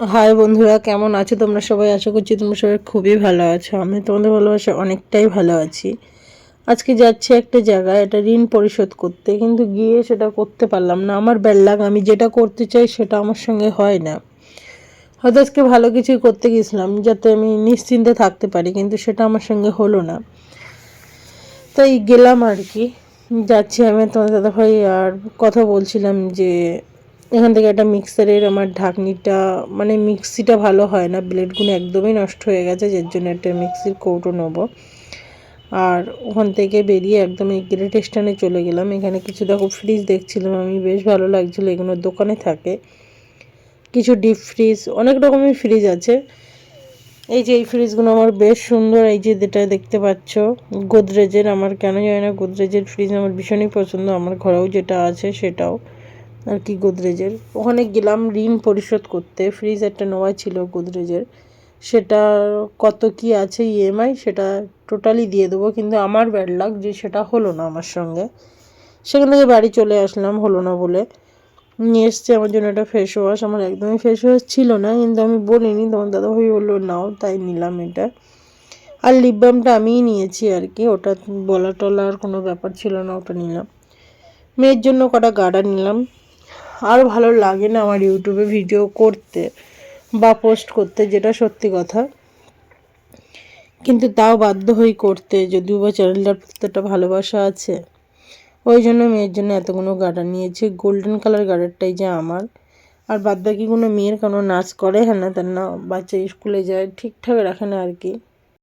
High বন্ধুরা, কেমন আছো তোমরা সবাই? আশা করছি তোমরা সবাই খুবই ভালো আছো। আমি তোমাদের ভালোবাসা অনেকটাই ভালো আছি। আজকে যাচ্ছি একটা জায়গায়, এটা ঋণ পরিশোধ করতে। কিন্তু গিয়ে সেটা করতে পারলাম না। আমার ব্যাল্লাগ আমি যেটা করতে চাই সেটা আমার সঙ্গে হয় না। হয়তো আজকে ভালো কিছুই করতে গেছিলাম, যাতে আমি নিশ্চিন্তে থাকতে পারি, কিন্তু সেটা আমার সঙ্গে হলো না। তাই গেলাম আর কি। যাচ্ছি আমি, তোমার দাদা ভাই আর কথা বলছিলাম যে এখান থেকে একটা মিক্সারের আমার ঢাকনিটা মানে মিক্সিটা ভালো হয় না, ব্লেডগুলো একদমই নষ্ট হয়ে গেছে, যার জন্য একটা মিক্সির কৌটো নেব। আর ওখান থেকে বেরিয়ে একদম এই গ্রেট স্ট্যান্ডে চলে গেলাম। এখানে কিছু দেখো ফ্রিজ দেখছিলাম, আমি বেশ ভালো লাগছিল, এগুলো দোকানে থাকে। কিছু ডিপ ফ্রিজ অনেক রকমের ফ্রিজ আছে। এই যে এই ফ্রিজগুলো আমার বেশ সুন্দর, এই যে যেটা দেখতে পাচ্ছ, গোদরেজের, আমার কেন জানি না, গোদরেজের ফ্রিজ আমার ভীষণই পছন্দ, আমার ঘরেও যেটা আছে সেটাও। আর কি গোদরেজের। ওখানে গেলাম ঋণ পরিশোধ করতে। ফ্রিজ একটা নেওয়া ছিল গোদরেজের। সেটা কত কি আছে ইএমআই সেটা টোটালি দিয়ে দেবো, কিন্তু আমার ব্যাড লাগ যে সেটা হলো না আমার সঙ্গে। সেখান থেকে বাড়ি চলে আসলাম হলো না বলে। নিয়ে এসছে, আমার জন্য একটা ফেস ওয়াশ আমার একদমই ফেস ওয়াশ ছিল না, কিন্তু আমি বলিনি। তোমার দাদাভাই বলল, নাও, তাই নিলাম এটা। আর লিপ বামটা আমিই নিয়েছি আর কি। ওটা বলা টলা আর কোনো ব্যাপার ছিল না, ওটা নিলাম। মেয়ের জন্য কটা গার্ডার নিলাম। আর ভালো লাগে না আমার ইউটিউবে ভিডিও করতে বা পোস্ট করতে, যেটা সত্যি কথা। কিন্তু তাও বাধ্য হই করতে, যদিও বা চ্যানেলটার প্রতি একটা ভালোবাসা আছে। ওই জন্য মেয়ের জন্য এতগুলো গার্ডার নিয়েছি। গোল্ডেন কালার গার্ডারটাই যে আমার। আর বাদ বাকি কোনো মেয়ের কোনো নাচ করে হ্যাঁ না তার না, বাচ্চা স্কুলে যায়, ঠিকঠাক রাখে না আর কি।